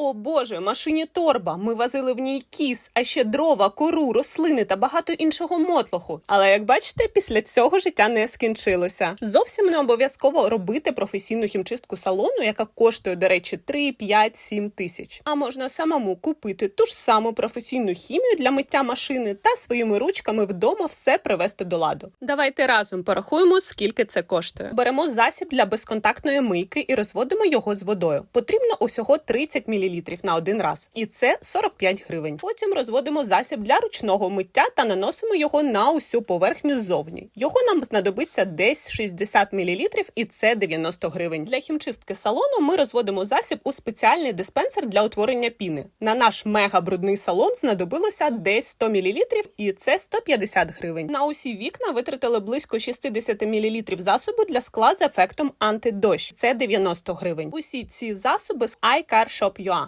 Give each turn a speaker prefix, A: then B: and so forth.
A: О боже, машині торба. Ми возили в ній кіс, а ще дрова, кору, рослини та багато іншого мотлоху. Але як бачите, після цього життя не скінчилося. Зовсім не обов'язково робити професійну хімчистку салону, яка коштує, до речі, 3, 5, 7 тисяч. А можна самому купити ту ж саму професійну хімію для миття машини та своїми ручками вдома все привести до ладу. Давайте разом порахуємо, скільки це коштує. Беремо засіб для безконтактної мийки і розводимо його з водою. Потрібно усього 30 мл на один раз, і це 45 гривень. Потім розводимо засіб для ручного миття та наносимо його на усю поверхню ззовні. Його нам знадобиться десь 60 мл, і це 90 гривень. Для хімчистки салону ми розводимо засіб у спеціальний диспенсер для утворення піни. На наш мега брудний салон знадобилося десь 100 мл, і це 150 гривень. На усі вікна витратили близько 60 мл засобу для скла з ефектом антидощ. Це 90 гривень. Усі ці засоби з iCar Shop.ua.